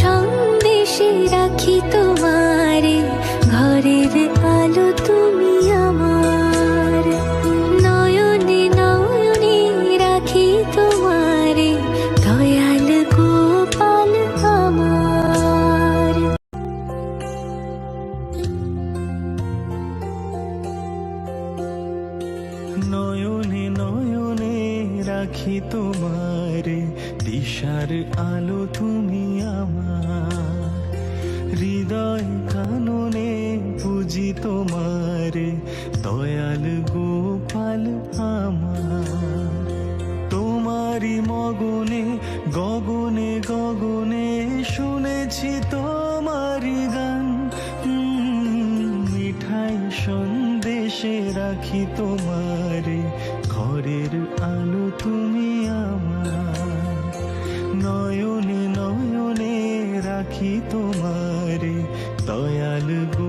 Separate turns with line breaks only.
সন্দেশে রাখি তোমারে, ঘরের আলো তুমি আমার। নয়নে নয়নে রাখি তোমারে, দয়াল গোপাল আমার।
নয়নে নয়নে রাখি তোমারে দিশার আলো তুমি আমার। হৃদয় কাননে পুজি তোমারে। দয়াল গোপাল আমার। তোমারি মগনে, গগনে গগনে শুনেছি তোমারি গান। মিঠাই সন্দেশে রাখি তোমারে। ঘরের আলো তুমি আমার। দেখি তোমার দয়াল দয়ালু